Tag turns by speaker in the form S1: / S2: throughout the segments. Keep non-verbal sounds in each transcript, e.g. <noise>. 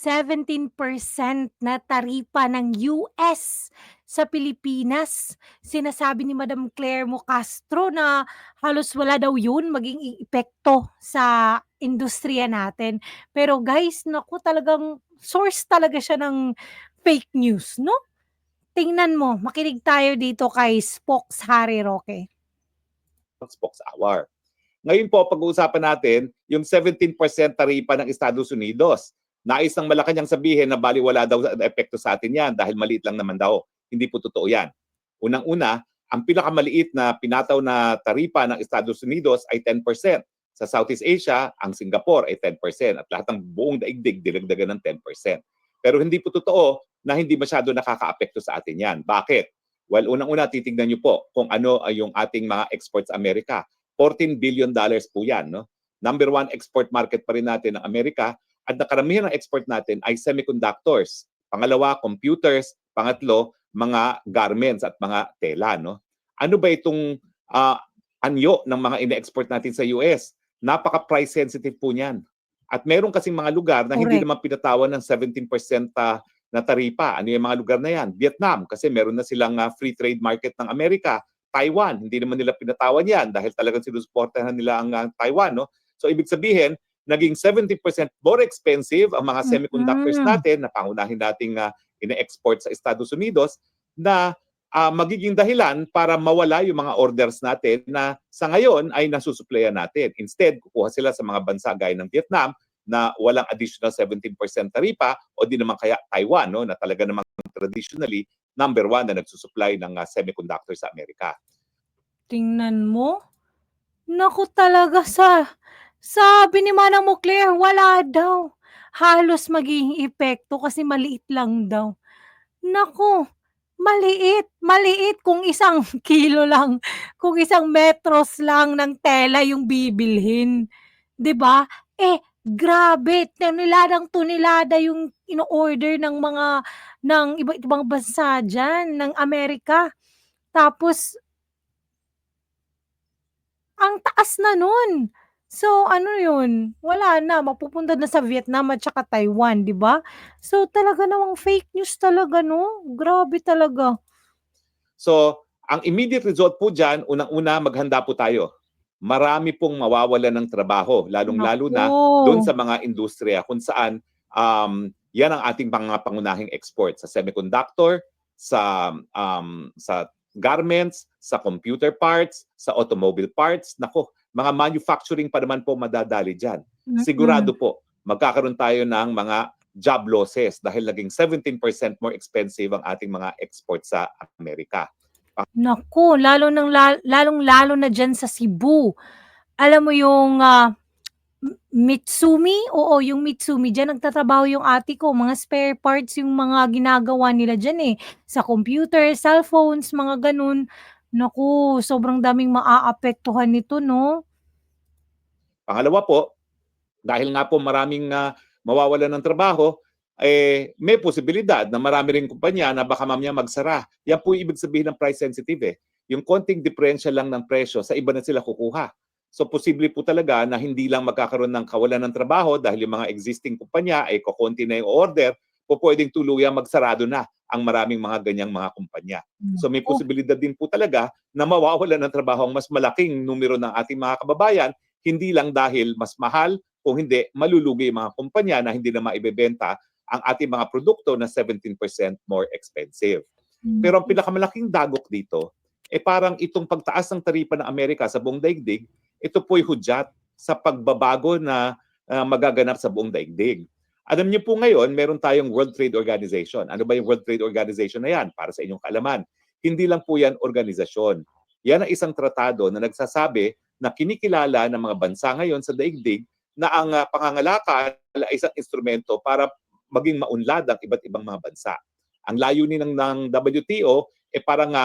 S1: 17% na taripa ng US sa Pilipinas. Sinasabi ni Madam Claire Mo Castro na halos wala daw yun maging epekto sa industriya natin. Pero guys, naku talagang source talaga siya ng fake news 'no? Tingnan mo, makinig tayo dito kay Spokes Harry Roque.
S2: Spokes Hour. Ngayon po, pag-uusapan natin yung 17% taripa ng Estados Unidos. Nais ng Malacanang sabihin na baliwala daw ang epekto sa atin yan dahil maliit lang naman daw. Hindi po totoo yan. Unang-una, ang pinakamaliit na pinataw na taripa ng Estados Unidos ay 10%. Sa Southeast Asia, ang Singapore ay 10% at lahat ng buong daigdig dinagdagan ng 10%. Pero hindi po totoo na hindi masyado nakakaapekto sa atin yan. Bakit? Well, unang-una, titignan niyo po kung ano ay yung ating mga exports sa Amerika. 14 billion dollars po yan. No? Number one export market pa rin natin ng Amerika at nakaramihan ng export natin ay semiconductors. Pangalawa, computers. Pangatlo, mga garments at mga tela. No? Ano ba itong uh, anyo ng mga ine-export natin sa US? Napaka-price sensitive po niyan. At meron kasing mga lugar na hindi naman pinatawan ng 17% uh, na taripa. Ano yung mga lugar na yan? Vietnam, kasi meron na silang uh, free trade market ng Amerika. Taiwan, hindi naman nila pinatawan yan dahil talagang sinusuportahan nila ang uh, Taiwan. No? So ibig sabihin, naging 70% more expensive ang mga semiconductors
S1: Mhm.
S2: natin na pangunahin nating uh, ine-export sa Estados Unidos na ah, magiging dahilan para mawala yung mga orders natin na sa ngayon ay nasusuplayan natin. Instead, kukuha sila sa mga bansa gaya ng Vietnam na walang additional 17% taripa o di naman kaya Taiwan no na talaga namang traditionally number one na nagsusupply ng ah, semiconductor sa Amerika.
S1: Tingnan mo. Naku talaga sa sabi ni Manang mo Claire wala daw. Halos magiging epekto kasi maliit lang daw. Naku, maliit, maliit kung isang <laughs> kilo lang, kung isang metros lang ng tela yung bibilhin, 'di ba? Eh, grabe toneladang tonelada yung ino-order ng mga ng iba't ibang bansa diyan ng Amerika. Tapos ang taas na nun. So ano yun, wala na mapupunta na sa Vietnam at saka Taiwan, 'di ba? So talaga namang fake news talaga 'no, grabe talaga.
S2: So, ang immediate result po dyan, unang-una, maghanda po tayo. Marami pong mawawalan ng trabaho, lalong-lalo na doon sa mga industriya kung saan um, yan ang ating mga pangunahing export sa semiconductor, sa um, sa garments, sa computer parts, sa automobile parts. Nako, mga manufacturing pa naman po madadali diyan. Sigurado
S1: Mm.
S2: po magkakaroon tayo ng mga job losses dahil naging 17% more expensive ang ating mga export sa Amerika.
S1: Naku, lalo ng la lalong-lalo na diyan sa Cebu. Alam mo yung, M Mitsumi, oo yung Mitsumi diyan nagtatrabaho yung ate ko, mga spare parts yung mga ginagawa nila diyan, eh, sa computer, cellphones, mga gano'n. Naku, sobrang daming maaapektuhan nito 'no?
S2: Pangalawa po, dahil nga po maraming ah, mawawalan ng trabaho, eh, may posibilidad na marami ring kumpanya na baka mamaya magsara. Yan po yung ibig sabihin ng price sensitive eh. Yung konting differential lang ng presyo, sa iba na sila kukuha. So posible po talaga na hindi lang magkakaroon ng kawalan ng trabaho dahil yung mga existing kumpanya ay kukonti na yung order, po pwedeng tuluyang magsarado na ang maraming mga ganyang mga kumpanya. So may posibilidad din po talaga na mawawalan ng trabaho ang mas malaking numero ng ating mga kababayan, hindi lang dahil mas mahal, kung hindi, malulugi yung mga kumpanya na hindi na maibebenta ang ating mga produkto na 17% more expensive. Pero ang
S1: Mm.
S2: pinakamalaking dagok dito, eh parang itong pagtaas ng taripa ng Amerika sa buong daigdig, ito po'y hudyat sa pagbabago na ah, magaganap sa buong daigdig. Alam niyo po ngayon, meron tayong World Trade Organization. Ano ba yung World Trade Organization na yan? Para sa inyong kaalaman. Hindi lang po yan organisasyon. Yan ang isang tratado na nagsasabi na kinikilala ng mga bansa ngayon sa daigdig na ang ah, pangangalakal ay isang instrumento para maging maunlad ang iba't ibang mga bansa. Ang layunin ng, ng WTO eh para nga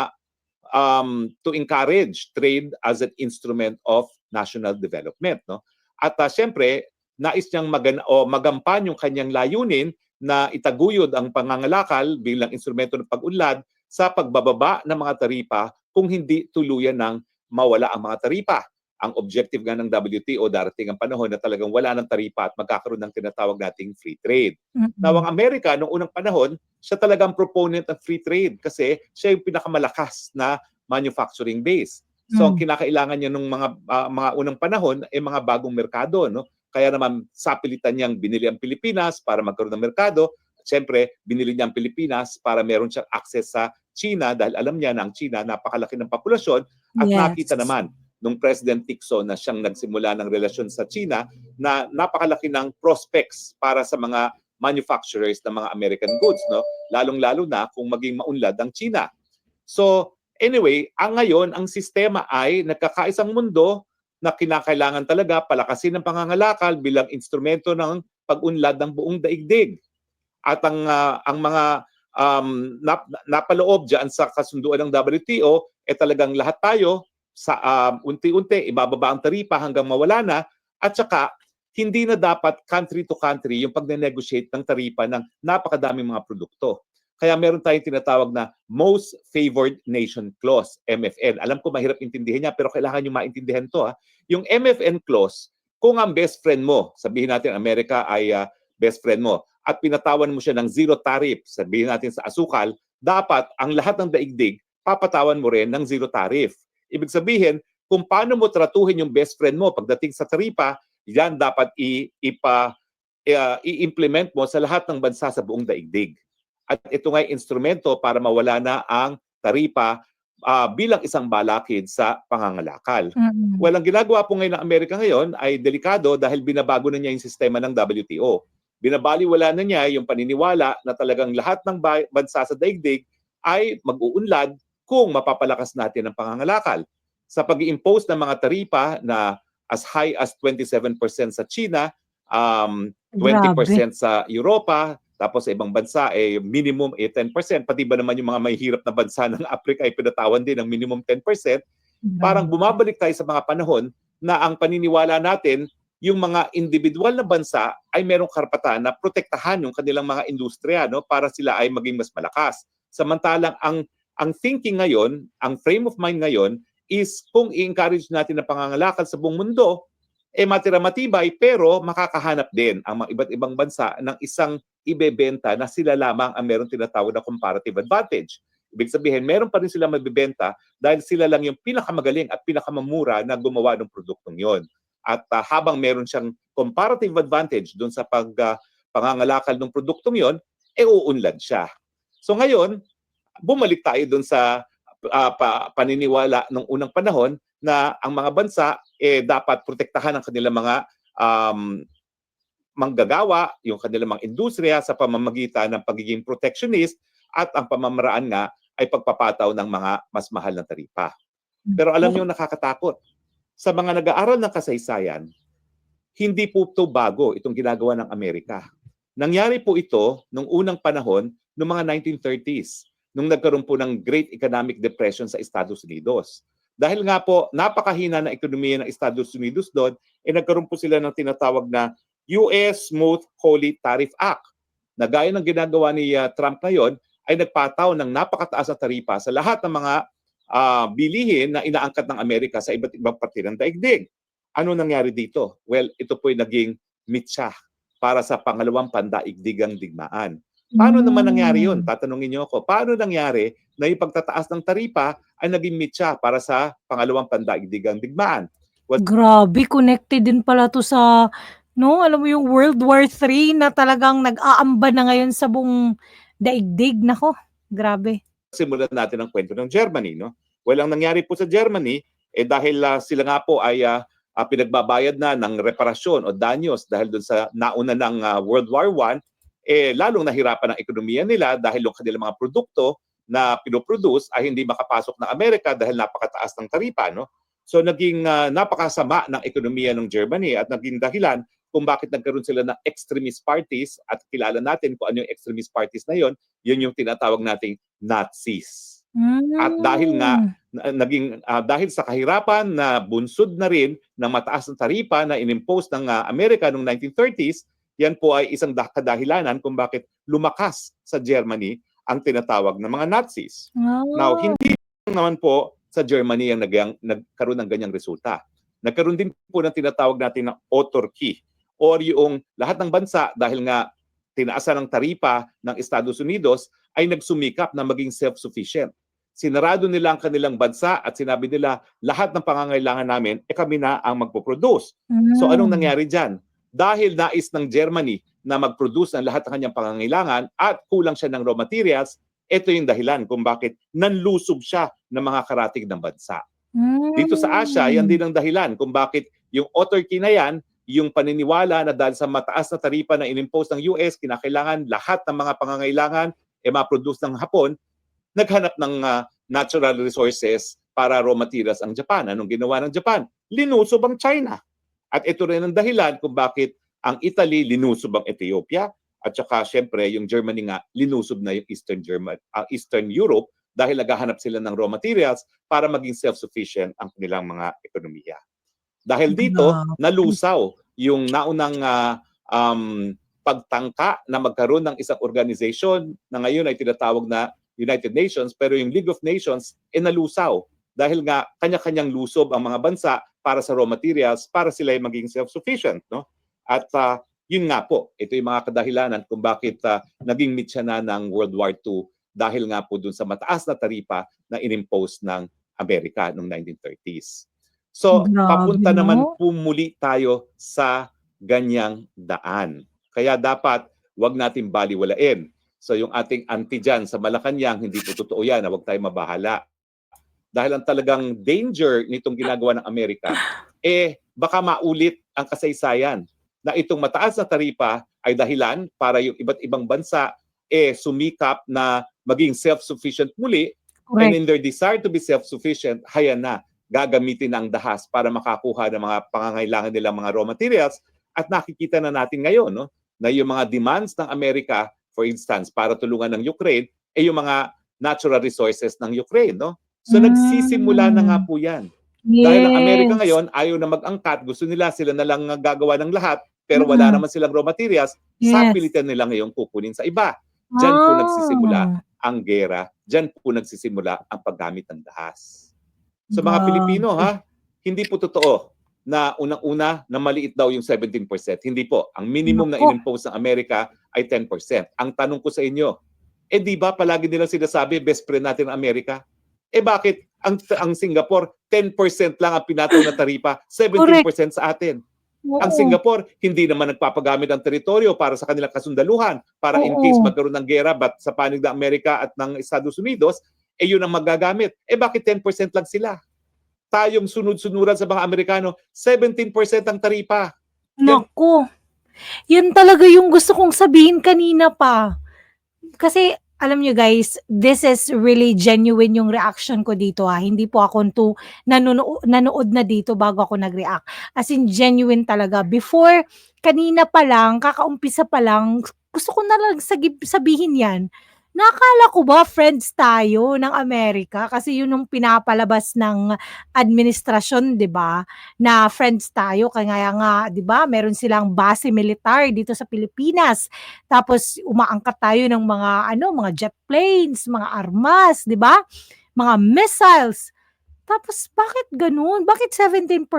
S2: um, to encourage trade as an instrument of national development. No? At uh, siyempre, nais niyang magan o magampan yung kanyang layunin na itaguyod ang pangangalakal bilang instrumento ng pag-unlad sa pagbababa ng mga taripa kung hindi tuluyan ng mawala ang mga taripa. ang objective nga ng WTO darating ang panahon na talagang wala ng taripa at magkakaroon ng tinatawag nating free trade.
S1: Mm.
S2: Now, ang Amerika, noong unang panahon, siya talagang proponent ng free trade kasi siya yung pinakamalakas na manufacturing base. So, ang
S1: Mm.
S2: kinakailangan niya nung mga ah, mga unang panahon ay mga bagong merkado, no? Kaya naman sa pilitan niyang binili ang Pilipinas para magkaroon ng merkado. Siyempre, binili niya ang Pilipinas para meron siyang access sa China dahil alam niya na ang China napakalaki ng populasyon at
S1: Yes.
S2: nakita naman nung President Nixon na siyang nagsimula ng relasyon sa China na napakalaki ng prospects para sa mga manufacturers ng mga American goods, no? Lalong-lalo na kung maging maunlad ang China. So, anyway, ang ngayon, ang sistema ay nagkakaisang mundo na kinakailangan talaga palakasin ng pangangalakal bilang instrumento ng pag-unlad ng buong daigdig. At ang ah, ang mga um, nap, napaloob diyan sa kasunduan ng WTO eh talagang lahat tayo sa um, unti-unti ibababa ang taripa hanggang mawala na at saka hindi na dapat country to country yung pag-negotiate ng taripa ng napakadaming mga produkto. Kaya meron tayong tinatawag na Most Favored Nation Clause, MFN. Alam ko mahirap intindihin niya pero kailangan nyo maintindihan to. Ha? Yung MFN clause, kung ang best friend mo, sabihin natin Amerika ay ah, best friend mo, at pinatawan mo siya ng zero tariff, sabihin natin sa asukal, dapat ang lahat ng daigdig, papatawan mo rin ng zero tariff. Ibig sabihin, kung paano mo tratuhin yung best friend mo pagdating sa taripa, yan dapat i, ipa, uh, i-implement mo sa lahat ng bansa sa buong daigdig. At ito nga instrumento para mawala na ang taripa ah, bilang isang balakid sa pangangalakal.
S1: Mm.
S2: Well, ang ginagawa po ngayon ng Amerika ngayon ay delikado dahil binabago na niya yung sistema ng WTO. Binabaliwala na niya yung paniniwala na talagang lahat ng ba- bansa sa daigdig ay mag-uunlad kung mapapalakas natin ang pangangalakal. Sa pag impose ng mga taripa na as high as 27% sa China, um, 20%
S1: Grabe.
S2: sa Europa, tapos sa ibang bansa eh minimum eh 10%. Pati ba naman yung mga may hirap na bansa <laughs> ng Africa ay pinatawan din ng minimum 10%. Parang bumabalik tayo sa mga panahon na ang paniniwala natin yung mga individual na bansa ay merong karapatan na protektahan yung kanilang mga industriya no para sila ay maging mas malakas. Samantalang ang ang thinking ngayon, ang frame of mind ngayon is kung i-encourage natin ang pangangalakal sa buong mundo, eh matira matibay pero makakahanap din ang mga iba't ibang bansa ng isang ibebenta na sila lamang ang meron tinatawag na comparative advantage. Ibig sabihin, meron pa rin sila mabibenta dahil sila lang yung pinakamagaling at pinakamamura na gumawa ng produktong yon. At ah, habang meron siyang comparative advantage doon sa pag ah, pangangalakal ng produktong yon, eh uunlad siya. So ngayon, bumalik tayo doon sa ah, pa- paniniwala ng unang panahon na ang mga bansa eh dapat protektahan ang kanilang mga um, manggagawa, yung kanilang mga industriya sa pamamagitan ng pagiging protectionist at ang pamamaraan nga ay pagpapataw ng mga mas mahal na taripa. Pero alam niyo nakakatakot. Sa mga nag-aaral ng kasaysayan, hindi po ito bago itong ginagawa ng Amerika. Nangyari po ito nung unang panahon ng mga 1930s, nung nagkaroon po ng Great Economic Depression sa Estados Unidos. Dahil nga po napakahina ng ekonomiya ng Estados Unidos doon, eh nagkaroon po sila ng tinatawag na US Smooth Holy Tariff Act. Na gaya ng ginagawa ni ah, Trump ngayon, ay nagpataw ng napakataas na taripa sa lahat ng mga ah, bilihin na inaangkat ng Amerika sa iba't ibang parte ng daigdig. Ano nangyari dito? Well, ito po'y naging mitsa para sa pangalawang pandaigdigang digmaan. Paano naman nangyari yun? Tatanungin niyo ako, paano nangyari na yung pagtataas ng taripa ay naging mitsa para sa pangalawang pandaigdigang digmaan?
S1: Grabe, connected din pala 'to sa 'no, alam mo yung World War III na talagang nag-aamba na ngayon sa buong daigdig. Naku, grabe.
S2: simulan natin ang kwento ng Germany. No? Well, ang nangyari po sa Germany, eh dahil ah, sila nga po ay ah, ah, pinagbabayad na ng reparasyon o danyos dahil doon sa nauna ng ah, World War I, eh lalong nahirapan ang ekonomiya nila dahil yung kanilang mga produkto na pinoproduce ay hindi makapasok ng Amerika dahil napakataas ng taripa. No? So naging ah, napakasama ng ekonomiya ng Germany at naging dahilan kung bakit nagkaroon sila ng extremist parties at kilala natin kung ano yung extremist parties na yon, yun yung tinatawag nating Nazis. At dahil nga, na- naging ah, dahil sa kahirapan na bunsod na rin ng mataas na taripa na inimpose ng ah, Amerika noong 1930s, yan po ay isang dah- kadahilanan kung bakit lumakas sa Germany ang tinatawag na mga Nazis.
S1: Ah.
S2: Now, hindi naman po sa Germany ang nagyang, nagkaroon ng ganyang resulta. nagkaroon din po ng tinatawag natin na autarky or yung lahat ng bansa dahil nga tinaasan ng taripa ng Estados Unidos ay nagsumikap na maging self-sufficient. Sinarado nila ang kanilang bansa at sinabi nila lahat ng pangangailangan namin eh kami na ang magpo-produce. So anong
S1: Hmm.
S2: nangyari dyan? Dahil nais ng Germany na mag-produce ng lahat ng kanyang pangangailangan at kulang siya ng raw materials, ito yung dahilan kung bakit nanlusob siya ng mga karatig ng bansa. Dito sa Asia, yan
S1: Hmm.
S2: din ang dahilan kung bakit yung autarky na yan, yung paniniwala na dahil sa mataas na taripa na inimpose ng US, kinakailangan lahat ng mga pangangailangan e ma-produce ng Hapon, naghanap ng ah, natural resources para raw materials ang Japan. Anong ginawa ng Japan? Linusob ang China. At ito rin ang dahilan kung bakit ang Italy linusob ang Ethiopia. At saka syempre yung Germany nga linusob na yung Eastern German ah, Eastern Europe dahil naghahanap sila ng raw materials para maging self-sufficient ang kanilang mga ekonomiya. Dahil dito, nalusaw yung naunang ah, um, pagtangka na magkaroon ng isang organization na ngayon ay tinatawag na United Nations pero yung League of Nations ay nalusaw. Dahil nga kanya-kanyang lusob ang mga bansa para sa raw materials para sila ay maging self-sufficient no at ah, yun nga po ito yung mga kadahilanan kung bakit ah, naging mitya na ng World War II dahil nga po dun sa mataas na taripa na inimpose ng Amerika noong 1930s. So,
S1: Grabe,
S2: papunta
S1: no?
S2: naman po muli tayo sa ganyang daan. Kaya dapat wag natin baliwalain. So yung ating anti dyan sa Malacanang, hindi po totoo yan na wag tayo mabahala. Dahil ang talagang danger nitong ginagawa ng Amerika, eh baka maulit ang kasaysayan na itong mataas na taripa ay dahilan para yung iba't ibang bansa eh sumikap na maging self-sufficient muli and
S1: Correct.
S2: in their desire to be self-sufficient, hayan na, gagamitin ang dahas para makakuha ng mga pangangailangan nilang mga raw materials at nakikita na natin ngayon no, na yung mga demands ng Amerika, for instance, para tulungan ng Ukraine, ay yung mga natural resources ng Ukraine. No? So
S1: Mm.
S2: nagsisimula na nga po yan. Dahil ang Amerika
S1: Yes.
S2: ngayon ayaw na mag-angkat, gusto nila sila na lang ang gagawa ng lahat, pero wala
S1: Mm.
S2: naman silang raw materials,
S1: Yes.
S2: sa pilitan nila ngayon kukunin sa iba. Diyan po
S1: Ah.
S2: nagsisimula ang gera, diyan po nagsisimula ang paggamit ng dahas. Sa mga
S1: Grabe.
S2: Pilipino ha, hindi po totoo na unang-una na maliit daw yung 17%. Hindi po. Ang minimum na inimpose ng Amerika ay 10%. Ang tanong ko sa inyo, eh di ba palagi nilang sinasabi best friend natin ang Amerika? Eh bakit ang ang Singapore 10% lang ang pinataw na taripa, <laughs> 17% sa atin. Ang
S1: Oo.
S2: Singapore hindi naman nagpapagamit ng teritoryo para sa kanilang kasundaluhan para in
S1: Oo.
S2: case magkaroon ng gera but sa panig ng Amerika at ng Estados Unidos, eh yun ang magagamit. Eh bakit 10% lang sila? Tayong sunod-sunuran sa mga Amerikano, 17% ang taripa.
S1: Naku. Yun talaga yung gusto kong sabihin kanina pa. Kasi alam nyo guys, this is really genuine yung reaction ko dito ha. Hindi po ako to nanono nanood na dito bago ako nag-react. As in genuine talaga. Before, kanina pa lang, kakaumpisa pa lang, gusto ko na lang sabihin yan. Nakala ko ba friends tayo ng Amerika? Kasi yun yung pinapalabas ng administrasyon, di ba? Na friends tayo. Kaya nga, di ba, meron silang base militar dito sa Pilipinas. Tapos umaangkat tayo ng mga ano, mga jet planes, mga armas, di ba? Mga missiles. Tapos bakit ganun? Bakit 17%?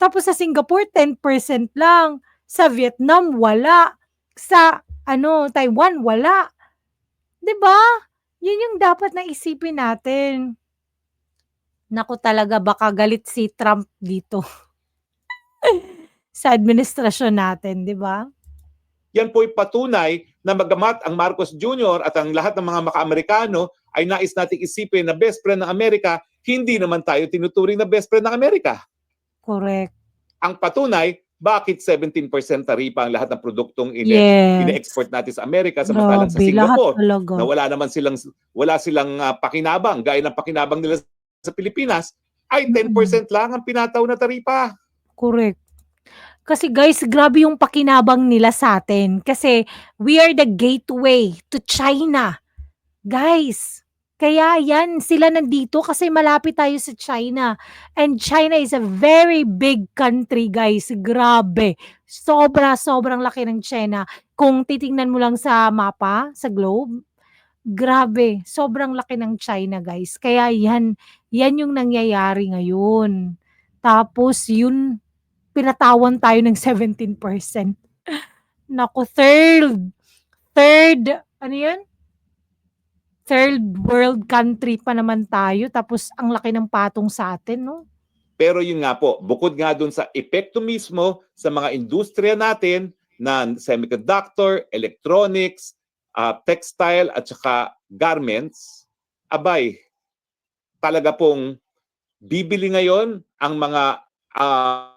S1: Tapos sa Singapore 10% lang. Sa Vietnam wala. Sa ano, Taiwan wala. 'Di ba? Yun yung dapat na isipin natin. Naku talaga baka galit si Trump dito. <laughs> sa administrasyon natin, 'di ba?
S2: Yan po ay patunay na magamat ang Marcos Jr. at ang lahat ng mga maka-Amerikano ay nais nating isipin na best friend ng Amerika, hindi naman tayo tinuturing na best friend ng Amerika.
S1: Correct.
S2: Ang patunay, bakit 17% taripa ang lahat ng produktong ine-
S1: Yes.
S2: ine-export natin sa Amerika samantalang sa
S1: Grabe, lahat
S2: Singapore na wala naman silang wala silang ah, pakinabang gaya ng pakinabang nila sa Pilipinas ay 10% lang ang pinataw na taripa.
S1: Correct. Kasi guys, grabe yung pakinabang nila sa atin. Kasi we are the gateway to China. Guys, kaya yan, sila nandito kasi malapit tayo sa China. And China is a very big country, guys. Grabe. Sobra, sobrang laki ng China. Kung titingnan mo lang sa mapa, sa globe, grabe. Sobrang laki ng China, guys. Kaya yan, yan yung nangyayari ngayon. Tapos yun, pinatawan tayo ng 17%. Naku, third, third, ano yun? Third world country pa naman tayo, tapos ang laki ng patong sa atin, no?
S2: Pero yun nga po, bukod nga dun sa epekto mismo sa mga industriya natin na semiconductor, electronics, ah, textile at saka garments, abay, talaga pong bibili ngayon ang mga ah,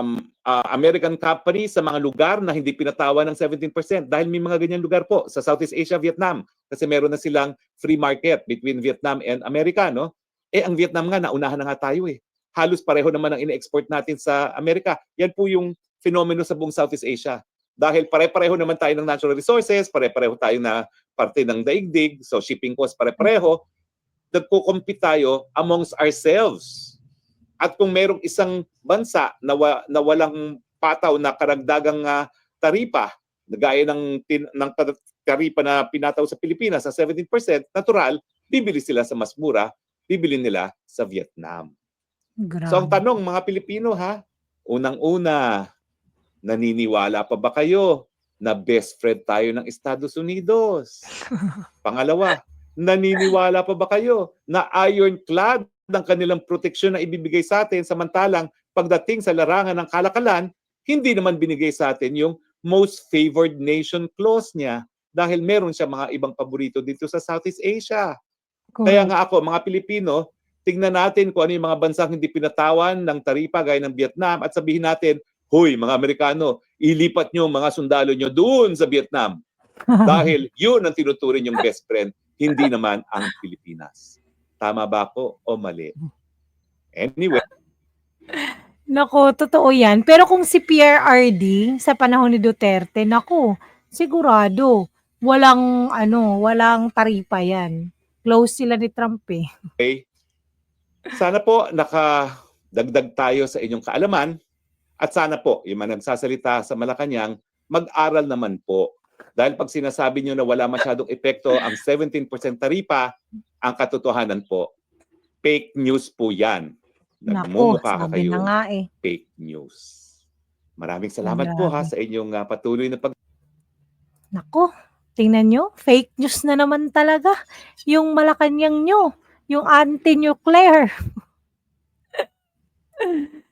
S2: um, ah, American company sa mga lugar na hindi pinatawa ng 17% dahil may mga ganyan lugar po sa Southeast Asia, Vietnam kasi meron na silang free market between Vietnam and America, no? Eh, ang Vietnam nga, naunahan na nga tayo eh. Halos pareho naman ang ine-export natin sa Amerika. Yan po yung fenomeno sa buong Southeast Asia. Dahil pare-pareho naman tayo ng natural resources, pare-pareho tayo na parte ng daigdig, so shipping cost pare-pareho, nagko-compete tayo amongst ourselves. At kung merong isang bansa na, wa, na walang pataw na karagdagang ah, taripa, gaya ng, tin, ng tar- taripa na pinataw sa Pilipinas sa 17%, natural, bibili sila sa mas mura, bibili nila sa Vietnam.
S1: Grabe.
S2: So ang tanong mga Pilipino ha, unang-una, naniniwala pa ba kayo na best friend tayo ng Estados Unidos? <laughs> Pangalawa, naniniwala pa ba kayo na ironclad ng kanilang proteksyon na ibibigay sa atin samantalang pagdating sa larangan ng kalakalan, hindi naman binigay sa atin yung most favored nation clause niya dahil meron siya mga ibang paborito dito sa Southeast Asia. Kaya nga ako, mga Pilipino, tingnan natin kung ano yung mga bansang hindi pinatawan ng taripa gaya ng Vietnam at sabihin natin, Hoy, mga Amerikano, ilipat nyo mga sundalo nyo doon sa Vietnam <laughs> dahil yun ang tinuturing yung best friend, hindi naman ang Pilipinas. Tama ba ako o mali? Anyway, <laughs>
S1: Nako, totoo yan. Pero kung si PRRD sa panahon ni Duterte, nako, sigurado, walang, ano, walang taripa yan. Close sila ni Trump eh.
S2: okay, sana po nakadagdag tayo sa inyong kaalaman at sana po yung mga nagsasalita sa Malacanang, mag-aral naman po. Dahil pag sinasabi nyo na wala masyadong epekto ang 17% taripa, ang katotohanan po, fake news po yan.
S1: Nako,
S2: Nagmumukha
S1: sabi
S2: kayo
S1: na nga eh.
S2: fake news. Maraming salamat po ha
S1: Grabe.
S2: sa inyong ah, patuloy na pag
S1: Nako, tingnan nyo, fake news na naman talaga. Yung Malacanang nyo, yung anti-nuclear. <laughs>